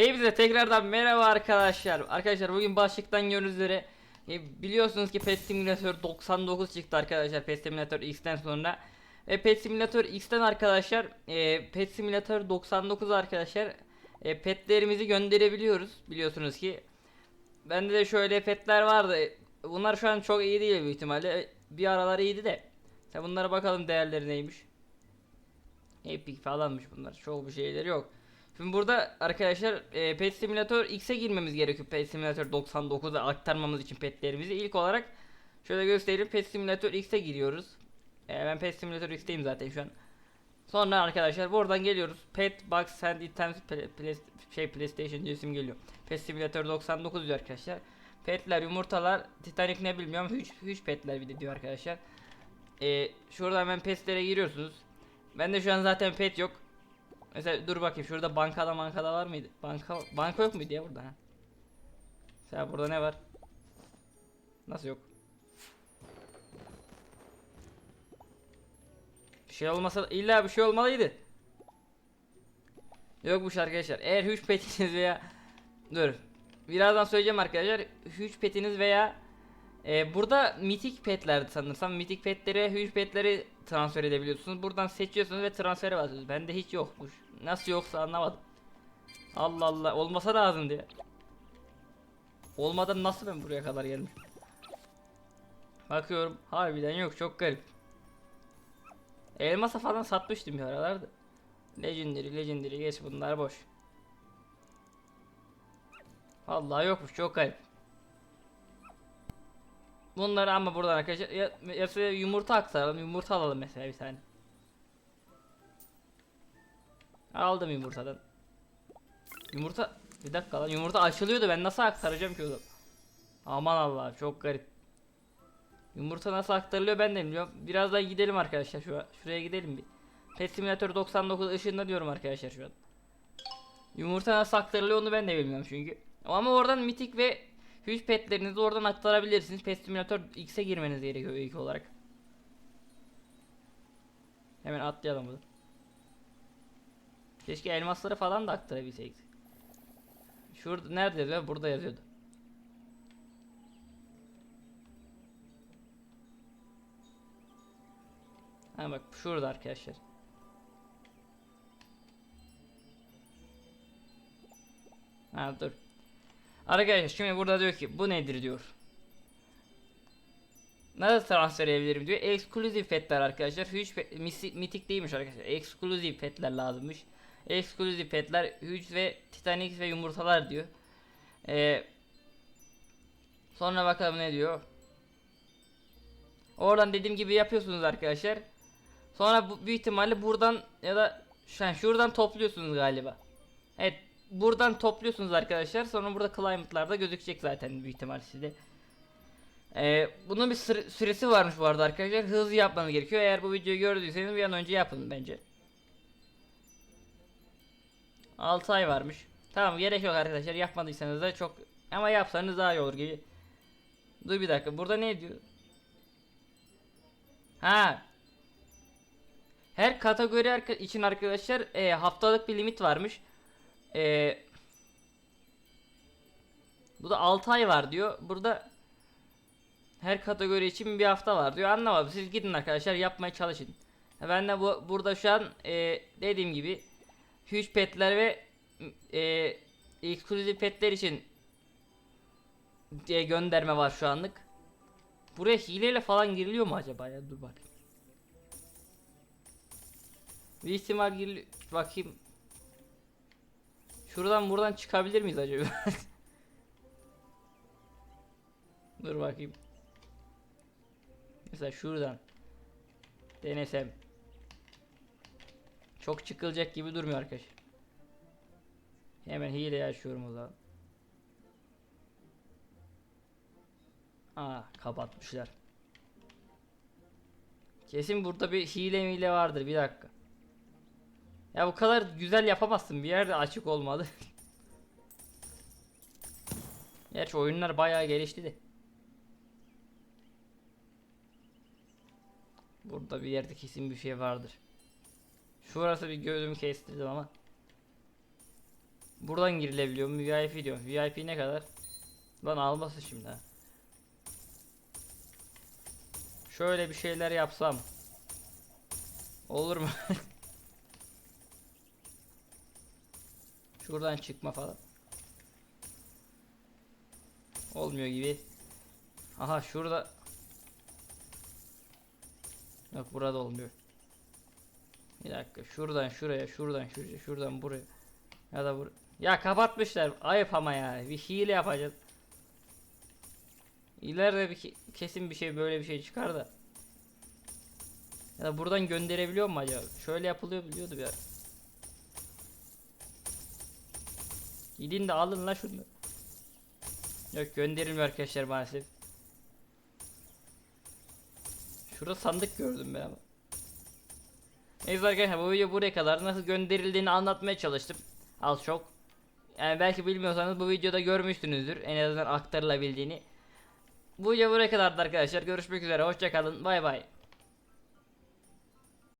Hepinize tekrardan merhaba arkadaşlar. Arkadaşlar bugün başlıktan gördüğünüz üzere e, biliyorsunuz ki Pet Simulator 99 çıktı arkadaşlar Pet Simulator X'ten sonra. Ve Pet Simulator X'ten arkadaşlar e, Pet Simulator 99 arkadaşlar e, petlerimizi gönderebiliyoruz biliyorsunuz ki. Bende de şöyle petler vardı. Bunlar şu an çok iyi değil büyük ihtimalle. E, Bir aralar iyiydi de. Sen bunlara bakalım değerleri neymiş. Epic falanmış bunlar. Çok bir şeyleri yok. Şimdi burada arkadaşlar e, Pet Simulator X'e girmemiz gerekiyor. Pet Simulator 99'a aktarmamız için petlerimizi. İlk olarak şöyle göstereyim. Pet Simulator X'e giriyoruz. E, ben Pet Simulator X'teyim zaten şu an. Sonra arkadaşlar buradan geliyoruz. Pet Box and Items Play, Play- şey PlayStation isim geliyor. Pet Simulator 99 diyor arkadaşlar. Petler, yumurtalar, Titanic ne bilmiyorum. Hiç, hiç petler bir de diyor arkadaşlar. E, şuradan hemen petlere giriyorsunuz. Bende şu an zaten pet yok. Mesela dur bakayım şurada bankada bankada var mıydı? Banka banka yok muydu ya burada ha? Mesela burada ne var? Nasıl yok? Bir şey olmasa illa bir şey olmalıydı. Yokmuş arkadaşlar. Eğer huge petiniz veya dur. Birazdan söyleyeceğim arkadaşlar. Huge petiniz veya e, burada mitik petlerdi sanırsam. Mitik petlere, huge petleri transfer edebiliyorsunuz. Buradan seçiyorsunuz ve transfere basıyorsunuz. Bende hiç yokmuş. Nasıl yoksa anlamadım. Allah Allah. Olmasa lazım diye. Olmadan nasıl ben buraya kadar gelmiş? Bakıyorum. Harbiden yok. Çok garip. Elmasa falan satmıştım bir aralarda. Legendary, Legendary geç bunlar boş. Vallahi yokmuş. Çok garip. Bunları ama buradan arkadaşlar ya, ya yumurta aktaralım. Yumurta alalım mesela bir tane. Aldım yumurtadan. Yumurta bir dakika lan yumurta açılıyordu ben nasıl aktaracağım ki onu? Aman Allah çok garip. Yumurta nasıl aktarılıyor ben de bilmiyorum. Birazdan gidelim arkadaşlar şu şuraya gidelim bir. Pet Simulator 99 ışığında diyorum arkadaşlar şu an. Yumurta nasıl aktarılıyor onu ben de bilmiyorum çünkü. Ama oradan mitik ve Huge petlerinizi oradan aktarabilirsiniz. Pet Simulator X'e girmeniz gerekiyor ilk olarak. Hemen atlayalım bunu. Keşke elmasları falan da aktarabilseydik. Şurada nerede yazıyor? Burada yazıyordu. Ha bak şurada arkadaşlar. Ha dur. Arkadaşlar şimdi burada diyor ki bu nedir diyor. Nasıl transfer edebilirim diyor. Exclusive petler arkadaşlar. Misi- mitik değilmiş arkadaşlar. Exclusive petler lazımmış. Exclusive petler Huge ve Titanic ve yumurtalar diyor. Ee, sonra bakalım ne diyor. Oradan dediğim gibi yapıyorsunuz arkadaşlar. Sonra bu büyük ihtimalle buradan ya da an şuradan topluyorsunuz galiba. Evet buradan topluyorsunuz arkadaşlar. Sonra burada climate'larda gözükecek zaten büyük ihtimal sizde. Ee, bunun bir süre- süresi varmış bu arada arkadaşlar. Hızlı yapmanız gerekiyor. Eğer bu videoyu gördüyseniz bir an önce yapın bence. 6 ay varmış. Tamam gerek yok arkadaşlar. Yapmadıysanız da çok ama yapsanız daha iyi olur gibi. Dur bir dakika. Burada ne diyor? Ha. Her kategori için arkadaşlar e, haftalık bir limit varmış. E, bu da 6 ay var diyor. Burada her kategori için bir hafta var diyor. Anlamadım. Siz gidin arkadaşlar yapmaya çalışın. Ben de bu burada şu an e, dediğim gibi huge petler ve e, exclusive petler için diye gönderme var şu anlık. Buraya hileyle falan giriliyor mu acaba ya? Dur bakayım. Bir ihtimal giriliyor. Bakayım. Şuradan buradan çıkabilir miyiz acaba? Dur bakayım. Mesela şuradan. Denesem. Çok çıkılacak gibi durmuyor arkadaş. Hemen hile açıyorum o zaman. Aa kapatmışlar. Kesin burada bir hile mile vardır bir dakika. Ya bu kadar güzel yapamazsın bir yerde açık olmadı. Gerçi oyunlar bayağı gelişti de. Burada bir yerde kesin bir şey vardır. Şurası bir gözümü kestirdim ama. Buradan girilebiliyor mu? VIP diyor. VIP ne kadar? Lan almasın şimdi. Şöyle bir şeyler yapsam. Olur mu? Şuradan çıkma falan. Olmuyor gibi. Aha şurada. Yok burada olmuyor. Bir dakika şuradan şuraya şuradan şuraya şuradan buraya. Ya da bur Ya kapatmışlar. Ayıp ama ya. Bir hile yapacağız. İleride bir ke- kesin bir şey böyle bir şey çıkar da. Ya da buradan gönderebiliyor mu acaba? Şöyle yapılıyor biliyordu bir. Gidin de alın la şunu. Yok gönderilmiyor arkadaşlar maalesef. Şurada sandık gördüm ben ama. Neyse arkadaşlar bu video buraya kadar nasıl gönderildiğini anlatmaya çalıştım. Az çok. Yani belki bilmiyorsanız bu videoda görmüşsünüzdür. En azından aktarılabildiğini. Bu video buraya kadardı arkadaşlar. Görüşmek üzere. Hoşçakalın. Bay bay.